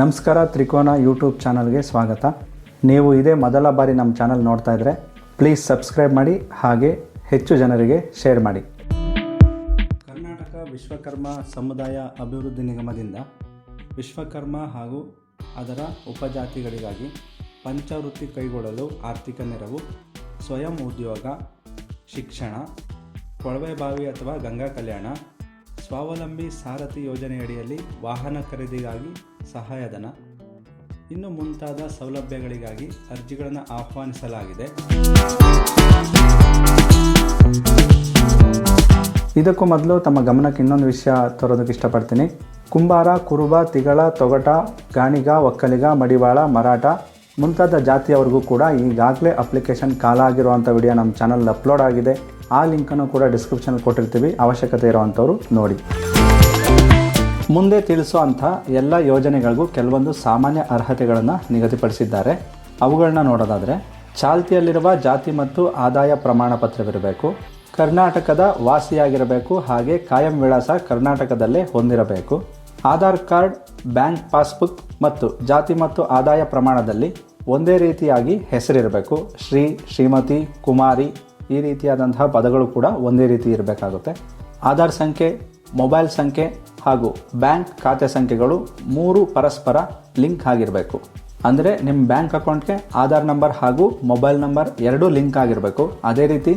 ನಮಸ್ಕಾರ, ತ್ರಿಕೋನ ಯೂಟ್ಯೂಬ್ ಚಾನಲ್ಗೆ ಸ್ವಾಗತ. ನೀವು ಇದೇ ಮೊದಲ ಬಾರಿ ನಮ್ಮ ಚಾನಲ್ ನೋಡ್ತಾ ಇದ್ರೆ ಪ್ಲೀಸ್ ಸಬ್ಸ್ಕ್ರೈಬ್ ಮಾಡಿ, ಹಾಗೆ ಹೆಚ್ಚು ಜನರಿಗೆ ಶೇರ್ ಮಾಡಿ. ಕರ್ನಾಟಕ ವಿಶ್ವಕರ್ಮ ಸಮುದಾಯ ಅಭಿವೃದ್ಧಿ ನಿಗಮದಿಂದ ವಿಶ್ವಕರ್ಮ ಹಾಗೂ ಅದರ ಉಪಜಾತಿಗಳಿಗಾಗಿ ಪಂಚವೃತ್ತಿ ಕೈಗೊಳ್ಳಲು ಆರ್ಥಿಕ ನೆರವು, ಸ್ವಯಂ ಉದ್ಯೋಗ, ಶಿಕ್ಷಣ, ಕೊಳವೆ ಬಾವಿ ಅಥವಾ ಗಂಗಾ ಕಲ್ಯಾಣ, ಸ್ವಾವಲಂಬಿ ಸಾರಥಿ ಯೋಜನೆಯಡಿಯಲ್ಲಿ ವಾಹನ ಖರೀದಿಗಾಗಿ ಸಹಾಯಧನ. ಇನ್ನು ಮುಂತಾದ ಸೌಲಭ್ಯಗಳಿಗಾಗಿ ಅರ್ಜಿಗಳನ್ನು ಆಹ್ವಾನಿಸಲಾಗಿದೆ. ಇದಕ್ಕೂ ಮೊದಲು ತಮ್ಮ ಗಮನಕ್ಕೆ ಇನ್ನೊಂದು ವಿಷಯ ತರೋದಕ್ಕೆ ಇಷ್ಟಪಡ್ತೀನಿ. ಕುಂಬಾರ, ಕುರುಬ, ತಿಗಳ, ತೊಗಟ, ಗಾಣಿಗ, ಒಕ್ಕಲಿಗ, ಮಡಿವಾಳ, ಮರಾಠ ಮುಂತಾದ ಜಾತಿಯವರಿಗೂ ಕೂಡ ಈಗಾಗಲೇ ಅಪ್ಲಿಕೇಶನ್ ಕಾಲ ಆಗಿರುವಂಥ ವಿಡಿಯೋ ನಮ್ಮ ಚಾನಲ್ ಅಪ್ಲೋಡ್ ಆಗಿದೆ. ಆ ಲಿಂಕನ್ನು ಕೂಡ ಡಿಸ್ಕ್ರಿಪ್ಷನ್ ಕೊಟ್ಟಿರ್ತೀವಿ. ಅವಶ್ಯಕತೆ ಇರುವಂಥವ್ರು ನೋಡಿ. ಮುಂದೆ ತಿಳಿಸುವಂಥ ಎಲ್ಲ ಯೋಜನೆಗಳಿಗೂ ಕೆಲವೊಂದು ಸಾಮಾನ್ಯ ಅರ್ಹತೆಗಳನ್ನು ನಿಗದಿಪಡಿಸಿದ್ದಾರೆ. ಅವುಗಳನ್ನ ನೋಡೋದಾದರೆ, ಚಾಲ್ತಿಯಲ್ಲಿರುವ ಜಾತಿ ಮತ್ತು ಆದಾಯ ಪ್ರಮಾಣ ಪತ್ರವಿರಬೇಕು, ಕರ್ನಾಟಕದ ವಾಸಿಯಾಗಿರಬೇಕು ಹಾಗೆ ಕಾಯಂ ವಿಳಾಸ ಕರ್ನಾಟಕದಲ್ಲೇ ಹೊಂದಿರಬೇಕು. ಆಧಾರ್ ಕಾರ್ಡ್, ಬ್ಯಾಂಕ್ ಪಾಸ್ಬುಕ್ ಮತ್ತು ಜಾತಿ ಮತ್ತು ಆದಾಯ ಪ್ರಮಾಣದಲ್ಲಿ ಒಂದೇ ರೀತಿಯಾಗಿ ಹೆಸರಿರಬೇಕು. ಶ್ರೀ, ಶ್ರೀಮತಿ, ಕುಮಾರಿ ಈ ರೀತಿಯಾದಂತಹ ಪದಗಳು ಕೂಡ ಒಂದೇ ರೀತಿ ಇರಬೇಕಾಗುತ್ತೆ. ಆಧಾರ್ ಸಂಖ್ಯೆ, ಮೊಬೈಲ್ ಸಂಖ್ಯೆ ಹಾಗೂ ಬ್ಯಾಂಕ್ ಖಾತೆ ಸಂಖ್ಯೆಗಳು ಮೂರು ಪರಸ್ಪರ ಲಿಂಕ್ ಆಗಿರಬೇಕು. ಅಂದರೆ ನಿಮ್ಮ ಬ್ಯಾಂಕ್ ಅಕೌಂಟ್ಗೆ ಆಧಾರ್ ನಂಬರ್ ಹಾಗೂ ಮೊಬೈಲ್ ನಂಬರ್ ಎರಡೂ ಲಿಂಕ್ ಆಗಿರಬೇಕು. ಅದೇ ರೀತಿ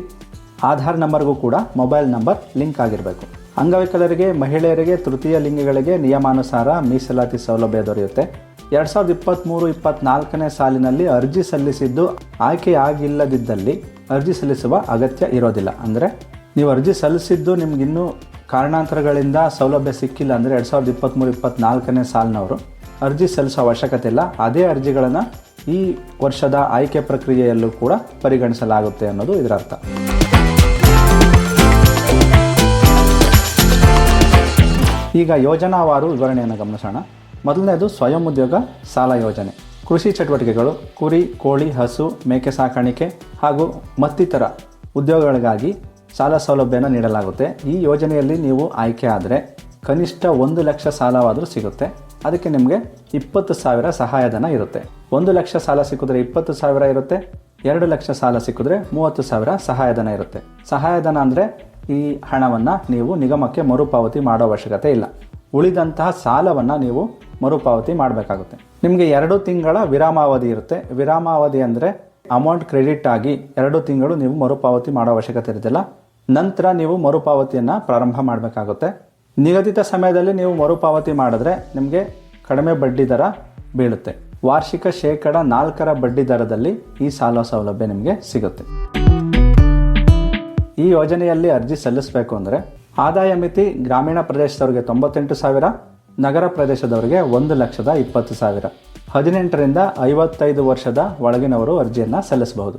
ಆಧಾರ್ ನಂಬರ್ಗೂ ಕೂಡ ಮೊಬೈಲ್ ನಂಬರ್ ಲಿಂಕ್ ಆಗಿರಬೇಕು. ಅಂಗವಿಕಲರಿಗೆ, ಮಹಿಳೆಯರಿಗೆ, ತೃತೀಯ ಲಿಂಗಗಳಿಗೆ ನಿಯಮಾನುಸಾರ ಮೀಸಲಾತಿ ಸೌಲಭ್ಯ ದೊರೆಯುತ್ತೆ. ಎರಡು ಸಾವಿರದ ಇಪ್ಪತ್ತ್ಮೂರು ಇಪ್ಪತ್ನಾಲ್ಕನೇ ಸಾಲಿನಲ್ಲಿ ಅರ್ಜಿ ಸಲ್ಲಿಸಿದ್ದು ಆಯ್ಕೆಯಾಗಿಲ್ಲದಿದ್ದಲ್ಲಿ ಅರ್ಜಿ ಸಲ್ಲಿಸುವ ಅಗತ್ಯ ಇರೋದಿಲ್ಲ. ಅಂದರೆ ನೀವು ಅರ್ಜಿ ಸಲ್ಲಿಸಿದ್ದು ನಿಮಗಿನ್ನೂ ಕಾರಣಾಂತರಗಳಿಂದ ಸೌಲಭ್ಯ ಸಿಕ್ಕಿಲ್ಲ ಅಂದರೆ ಎರಡು ಸಾವಿರದ ಇಪ್ಪತ್ತ್ಮೂರು ಇಪ್ಪತ್ತ್ನಾಲ್ಕನೇ ಸಾಲಿನವರು ಅರ್ಜಿ ಸಲ್ಲಿಸೋ ಅವಶ್ಯಕತೆ ಇಲ್ಲ. ಅದೇ ಅರ್ಜಿಗಳನ್ನು ಈ ವರ್ಷದ ಆಯ್ಕೆ ಪ್ರಕ್ರಿಯೆಯಲ್ಲೂ ಕೂಡ ಪರಿಗಣಿಸಲಾಗುತ್ತೆ ಅನ್ನೋದು ಇದರ ಅರ್ಥ. ಈಗ ಯೋಜನಾವಾರು ವಿವರಣೆಯನ್ನು ಗಮನಿಸೋಣ. ಮೊದಲನೇದು ಸ್ವಯಂ ಉದ್ಯೋಗ ಸಾಲ ಯೋಜನೆ. ಕೃಷಿ ಚಟುವಟಿಕೆಗಳು, ಕುರಿ, ಕೋಳಿ, ಹಸು, ಮೇಕೆ ಸಾಕಾಣಿಕೆ ಹಾಗೂ ಮತ್ತಿತರ ಉದ್ಯೋಗಗಳಿಗಾಗಿ ಸಾಲ ಸೌಲಭ್ಯನ ನೀಡಲಾಗುತ್ತೆ. ಈ ಯೋಜನೆಯಲ್ಲಿ ನೀವು ಆಯ್ಕೆ ಆದರೆ ಕನಿಷ್ಠ ಒಂದು ಲಕ್ಷ ಸಾಲವಾದರೂ ಸಿಗುತ್ತೆ. ಅದಕ್ಕೆ ನಿಮಗೆ ಇಪ್ಪತ್ತು ಸಾವಿರ ಸಹಾಯಧನ ಇರುತ್ತೆ. ಒಂದು ಲಕ್ಷ ಸಾಲ ಸಿಕ್ಕಿದ್ರೆ ಇಪ್ಪತ್ತು ಸಾವಿರ ಇರುತ್ತೆ. ಎರಡು ಲಕ್ಷ ಸಾಲ ಸಿಕ್ಕಿದ್ರೆ ಮೂವತ್ತು ಸಾವಿರ ಸಹಾಯಧನ ಇರುತ್ತೆ. ಸಹಾಯಧನ ಅಂದರೆ ಈ ಹಣವನ್ನು ನೀವು ನಿಗಮಕ್ಕೆ ಮರುಪಾವತಿ ಮಾಡೋ ಅವಶ್ಯಕತೆ ಇಲ್ಲ. ಉಳಿದಂತಹ ಸಾಲವನ್ನು ನೀವು ಮರುಪಾವತಿ ಮಾಡಬೇಕಾಗುತ್ತೆ. ನಿಮಗೆ ಎರಡು ತಿಂಗಳ ವಿರಾಮಾವಧಿ ಇರುತ್ತೆ. ವಿರಾಮಾವಧಿ ಅಂದರೆ ಅಮೌಂಟ್ ಕ್ರೆಡಿಟ್ ಆಗಿ ಎರಡು ತಿಂಗಳು ನೀವು ಮರುಪಾವತಿ ಮಾಡೋ ಅವಶ್ಯಕತೆ ಇರೋದಿಲ್ಲ. ನಂತರ ನೀವು ಮರುಪಾವತಿಯನ್ನು ಪ್ರಾರಂಭ ಮಾಡಬೇಕಾಗುತ್ತೆ. ನಿಗದಿತ ಸಮಯದಲ್ಲಿ ನೀವು ಮರುಪಾವತಿ ಮಾಡಿದ್ರೆ ನಿಮಗೆ ಕಡಿಮೆ ಬಡ್ಡಿ ದರ ಬೀಳುತ್ತೆ. ವಾರ್ಷಿಕ ಶೇಕಡ ನಾಲ್ಕರ ಬಡ್ಡಿ ದರದಲ್ಲಿ ಈ ಸಾಲ ಸೌಲಭ್ಯ ನಿಮಗೆ ಸಿಗುತ್ತೆ. ಈ ಯೋಜನೆಯಲ್ಲಿ ಅರ್ಜಿ ಸಲ್ಲಿಸಬೇಕು ಅಂದರೆ ಆದಾಯ ಮಿತಿ ಗ್ರಾಮೀಣ ಪ್ರದೇಶದವರಿಗೆ ತೊಂಬತ್ತೆಂಟು ಸಾವಿರ, ನಗರ ಪ್ರದೇಶದವರಿಗೆ ಒಂದು ಲಕ್ಷದ ಇಪ್ಪತ್ತು ಸಾವಿರ. ಹದಿನೆಂಟರಿಂದ ಐವತ್ತೈದು ವರ್ಷದ ಒಳಗಿನವರು ಅರ್ಜಿಯನ್ನು ಸಲ್ಲಿಸಬಹುದು.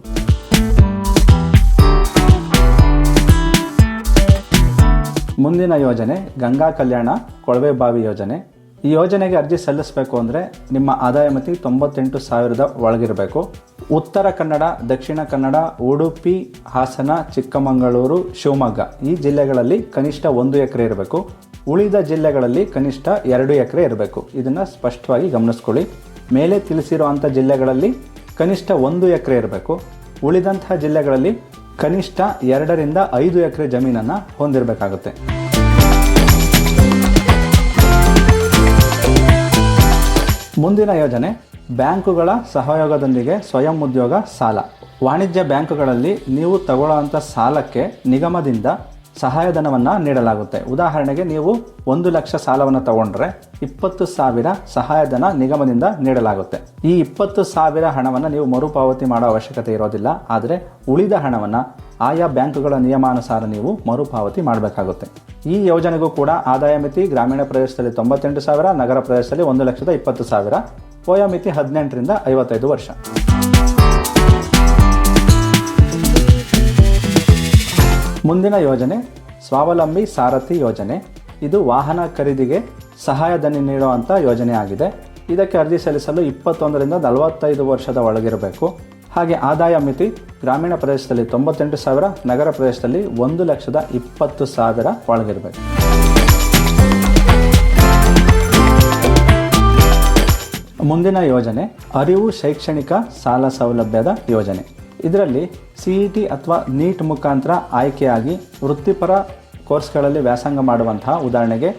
ಮುಂದಿನ ಯೋಜನೆ ಗಂಗಾ ಕಲ್ಯಾಣ ಕೊಳವೆ ಬಾವಿ ಯೋಜನೆ. ಈ ಯೋಜನೆಗೆ ಅರ್ಜಿ ಸಲ್ಲಿಸಬೇಕು ಅಂದರೆ ನಿಮ್ಮ ಆದಾಯ ಮಿತಿ ತೊಂಬತ್ತೆಂಟು ಸಾವಿರದ ಒಳಗಿರಬೇಕು. ಉತ್ತರ ಕನ್ನಡ, ದಕ್ಷಿಣ ಕನ್ನಡ, ಉಡುಪಿ, ಹಾಸನ, ಚಿಕ್ಕಮಗಳೂರು, ಶಿವಮೊಗ್ಗ ಈ ಜಿಲ್ಲೆಗಳಲ್ಲಿ ಕನಿಷ್ಠ ಒಂದು ಎಕರೆ ಇರಬೇಕು. ಉಳಿದ ಜಿಲ್ಲೆಗಳಲ್ಲಿ ಕನಿಷ್ಠ ಎರಡು ಎಕರೆ ಇರಬೇಕು. ಇದನ್ನು ಸ್ಪಷ್ಟವಾಗಿ ಗಮನಿಸ್ಕೊಳ್ಳಿ. ಮೇಲೆ ತಿಳಿಸಿರುವಂಥ ಜಿಲ್ಲೆಗಳಲ್ಲಿ ಕನಿಷ್ಠ ಒಂದು ಎಕರೆ ಇರಬೇಕು. ಉಳಿದಂತಹ ಜಿಲ್ಲೆಗಳಲ್ಲಿ ಕನಿಷ್ಠ ಎರಡರಿಂದ ಐದು ಎಕರೆ ಜಮೀನನ್ನು ಹೊಂದಿರಬೇಕಾಗುತ್ತೆ. ಮುಂದಿನ ಯೋಜನೆ, ಬ್ಯಾಂಕುಗಳ ಸಹಯೋಗದೊಂದಿಗೆ ಸ್ವಯಂ ಉದ್ಯೋಗ ಸಾಲ. ವಾಣಿಜ್ಯ ಬ್ಯಾಂಕುಗಳಲ್ಲಿ ನೀವು ತಗೊಳ್ಳುವಂಥ ಸಾಲಕ್ಕೆ ನಿಗಮದಿಂದ ಸಹಾಯಧನವನ್ನು ನೀಡಲಾಗುತ್ತೆ. ಉದಾಹರಣೆಗೆ ನೀವು ಒಂದು ಲಕ್ಷ ಸಾಲವನ್ನು ತಗೊಂಡ್ರೆ ಇಪ್ಪತ್ತು ಸಾವಿರ ಸಹಾಯಧನ ನಿಗಮದಿಂದ ನೀಡಲಾಗುತ್ತೆ. ಈ ಇಪ್ಪತ್ತು ಸಾವಿರ ಹಣವನ್ನು ನೀವು ಮರುಪಾವತಿ ಮಾಡೋ ಅವಶ್ಯಕತೆ ಇರೋದಿಲ್ಲ. ಆದರೆ ಉಳಿದ ಹಣವನ್ನು ಆಯಾ ಬ್ಯಾಂಕುಗಳ ನಿಯಮಾನುಸಾರ ನೀವು ಮರುಪಾವತಿ ಮಾಡಬೇಕಾಗುತ್ತೆ. ಈ ಯೋಜನೆಗೂ ಕೂಡ ಆದಾಯ ಮಿತಿ ಗ್ರಾಮೀಣ ಪ್ರದೇಶದಲ್ಲಿ ತೊಂಬತ್ತೆಂಟು ಸಾವಿರ, ನಗರ ಪ್ರದೇಶದಲ್ಲಿ ಒಂದು ಲಕ್ಷದ ಇಪ್ಪತ್ತು ಸಾವಿರ ವಯೋಮಿತಿ ಹದಿನೆಂಟರಿಂದ ಐವತ್ತೈದು ವರ್ಷ. ಮುಂದಿನ ಯೋಜನೆ, ಸ್ವಾವಲಂಬಿ ಸಾರಥಿ ಯೋಜನೆ. ಇದು ವಾಹನ ಖರೀದಿಗೆ ಸಹಾಯಧನ ನೀಡುವಂಥ ಯೋಜನೆ ಆಗಿದೆ. ಇದಕ್ಕೆ ಅರ್ಜಿ ಸಲ್ಲಿಸಲು ಇಪ್ಪತ್ತೊಂದರಿಂದ ನಲವತ್ತೈದು ವರ್ಷದ ಒಳಗಿರಬೇಕು. ಹಾಗೆ ಆದಾಯ ಮಿತಿ ಗ್ರಾಮೀಣ ಪ್ರದೇಶದಲ್ಲಿ ತೊಂಬತ್ತೆಂಟು ಸಾವಿರ, ನಗರ ಪ್ರದೇಶದಲ್ಲಿ ಒಂದು ಲಕ್ಷದ ಇಪ್ಪತ್ತು ಸಾವಿರ ಒಳಗಿರಬೇಕು. ಮುಂದಿನ ಯೋಜನೆ, ಅರಿವು ಶೈಕ್ಷಣಿಕ ಸಾಲ ಸೌಲಭ್ಯದ ಯೋಜನೆ. ಇದರಲ್ಲಿ ಸಿ ಇ ಟಿ ಅಥವಾ ನೀಟ್ ಮುಖಾಂತರ ಆಯ್ಕೆಯಾಗಿ ವೃತ್ತಿಪರ ಕೋರ್ಸ್ಗಳಲ್ಲಿ ವ್ಯಾಸಂಗ ಮಾಡುವಂತಹ ಉದಾಹರಣೆಗೆ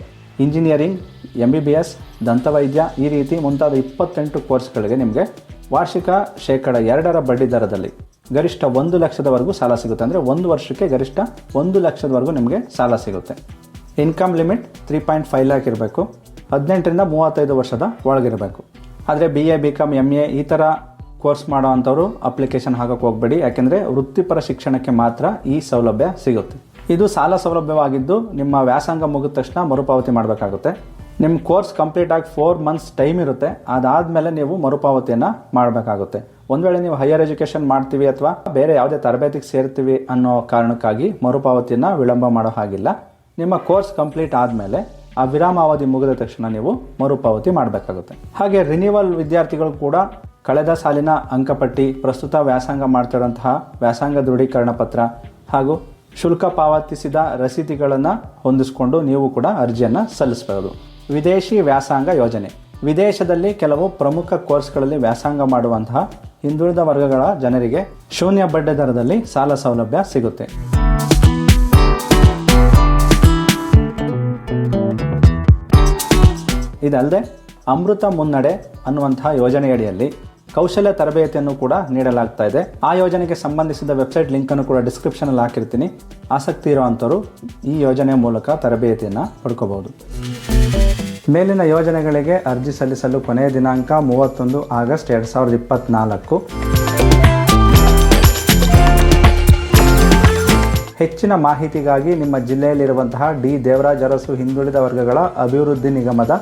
engineering M B B S ದಂತವೈದ್ಯ ಈ ರೀತಿ ಮುಂತಾದ ಇಪ್ಪತ್ತೆಂಟು ಕೋರ್ಸ್ಗಳಿಗೆ ನಿಮಗೆ ವಾರ್ಷಿಕ ಶೇಕಡ ಎರಡರ ಬಡ್ಡಿ ದರದಲ್ಲಿ ಗರಿಷ್ಠ ಒಂದು ಲಕ್ಷದವರೆಗೂ ಸಾಲ ಸಿಗುತ್ತೆ. ಅಂದರೆ ಒಂದು ವರ್ಷಕ್ಕೆ ಗರಿಷ್ಠ ಒಂದು ಲಕ್ಷದವರೆಗೂ ನಿಮಗೆ ಸಾಲ ಸಿಗುತ್ತೆ. Income limit three point five lakh ಇರಬೇಕು. ಹದಿನೆಂಟರಿಂದ ಮೂವತ್ತೈದು ವರ್ಷದ ಒಳಗಿರಬೇಕು. ಆದರೆ B A B com M A ಈ ಥರ ಕೋರ್ಸ್ ಮಾಡೋ ಅಂಥವ್ರು ಅಪ್ಲಿಕೇಶನ್ ಹಾಕೋಕೆ ಹೋಗಬೇಡಿ. ಯಾಕೆಂದರೆ ವೃತ್ತಿಪರ ಶಿಕ್ಷಣಕ್ಕೆ ಮಾತ್ರ ಈ ಸೌಲಭ್ಯ ಸಿಗುತ್ತೆ. ಇದು ಸಾಲ ಸೌಲಭ್ಯವಾಗಿದ್ದು ನಿಮ್ಮ ವ್ಯಾಸಂಗ ಮುಗಿದ ತಕ್ಷಣ ಮರುಪಾವತಿ ಮಾಡಬೇಕಾಗುತ್ತೆ. ನಿಮ್ಮ ಕೋರ್ಸ್ ಕಂಪ್ಲೀಟ್ ಆಗಿ ಫೋರ್ ಮಂತ್ಸ್ ಟೈಮ್ ಇರುತ್ತೆ. ಅದಾದಮೇಲೆ ನೀವು ಮರುಪಾವತಿಯನ್ನು ಮಾಡಬೇಕಾಗುತ್ತೆ. ಒಂದು ವೇಳೆ ನೀವು ಹೈಯರ್ ಎಜುಕೇಷನ್ ಮಾಡ್ತೀವಿ ಅಥವಾ ಬೇರೆ ಯಾವುದೇ ತರಬೇತಿಗೆ ಸೇರ್ತೀವಿ ಅನ್ನೋ ಕಾರಣಕ್ಕಾಗಿ ಮರುಪಾವತಿಯನ್ನು ವಿಳಂಬ ಮಾಡೋ ಹಾಗಿಲ್ಲ. ನಿಮ್ಮ ಕೋರ್ಸ್ ಕಂಪ್ಲೀಟ್ ಆದಮೇಲೆ ಆ ವಿರಾಮಾವಧಿ ಮುಗಿದ ತಕ್ಷಣ ನೀವು ಮರುಪಾವತಿ ಮಾಡಬೇಕಾಗುತ್ತೆ. ಹಾಗೆ ರಿನ್ಯೂವಲ್ ವಿದ್ಯಾರ್ಥಿಗಳು ಕೂಡ ಕಳೆದ ಸಾಲಿನ ಅಂಕಪಟ್ಟಿ ಪ್ರಸ್ತುತ ವ್ಯಾಸಂಗ ಮಾಡ್ತಿರುವಂತಹ ವ್ಯಾಸಂಗ ದೃಢೀಕರಣ ಪತ್ರ ಹಾಗೂ ಶುಲ್ಕ ಪಾವತಿಸಿದ ರಸೀದಿಗಳನ್ನು ಹೊಂದಿಸಿಕೊಂಡು ನೀವು ಕೂಡ ಅರ್ಜಿಯನ್ನು ಸಲ್ಲಿಸಬಹುದು. ವಿದೇಶಿ ವ್ಯಾಸಂಗ ಯೋಜನೆ. ವಿದೇಶದಲ್ಲಿ ಕೆಲವು ಪ್ರಮುಖ ಕೋರ್ಸ್ಗಳಲ್ಲಿ ವ್ಯಾಸಂಗ ಮಾಡುವಂತಹ ಹಿಂದುಳಿದ ವರ್ಗಗಳ ಜನರಿಗೆ ಶೂನ್ಯ ಬಡ್ಡಿ ದರದಲ್ಲಿ ಸಾಲ ಸೌಲಭ್ಯ ಸಿಗುತ್ತೆ. ಇದಲ್ಲದೆ ಅಮೃತ ಮುನ್ನಡೆ ಅನ್ನುವಂತಹ ಯೋಜನೆಯಡಿಯಲ್ಲಿ ಕೌಶಲ್ಯ ತರಬೇತಿಯನ್ನು ಕೂಡ ನೀಡಲಾಗ್ತಾ ಇದೆ. ಆ ಯೋಜನೆಗೆ ಸಂಬಂಧಿಸಿದ ವೆಬ್ಸೈಟ್ ಲಿಂಕನ್ನು ಕೂಡ ಡಿಸ್ಕ್ರಿಪ್ಷನಲ್ಲಿ ಹಾಕಿರ್ತೀನಿ. ಆಸಕ್ತಿ ಇರುವಂಥವ್ರು ಈ ಯೋಜನೆಯ ಮೂಲಕ ತರಬೇತಿಯನ್ನು ಪಡ್ಕೋಬಹುದು ಮೇಲಿನ ಯೋಜನೆಗಳಿಗೆ ಅರ್ಜಿ ಸಲ್ಲಿಸಲು ಕೊನೆಯ ದಿನಾಂಕ ಮೂವತ್ತೊಂದು ಆಗಸ್ಟ್ ಎರಡು ಸಾವಿರದ ಇಪ್ಪತ್ತ್ನಾಲ್ಕು ಹೆಚ್ಚಿನ ಮಾಹಿತಿಗಾಗಿ ನಿಮ್ಮ ಜಿಲ್ಲೆಯಲ್ಲಿರುವಂತಹ ಡಿ ದೇವರಾಜರಸು ಹಿಂದುಳಿದ ವರ್ಗಗಳ ಅಭಿವೃದ್ಧಿ ನಿಗಮದ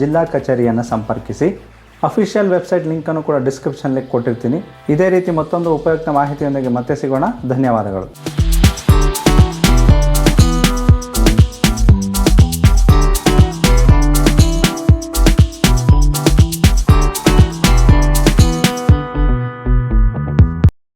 ಜಿಲ್ಲಾ ಕಚೇರಿಯನ್ನು ಸಂಪರ್ಕಿಸಿ. ಅಫಿಷಿಯಲ್ ವೆಬ್ಸೈಟ್ ಲಿಂಕನ್ನು ಕೂಡ ಡಿಸ್ಕ್ರಿಪ್ಷನ್ ಡಿಸ್ಕ್ರಿಪ್ಷನ್ಲಿ ಕೊಟ್ಟಿರ್ತೀನಿ. ಇದೇ ರೀತಿ ಮತ್ತೊಂದು ಉಪಯುಕ್ತ ಮಾಹಿತಿಯೊಂದಿಗೆ ಮತ್ತೆ ಸಿಗೋಣ. ಧನ್ಯವಾದಗಳು.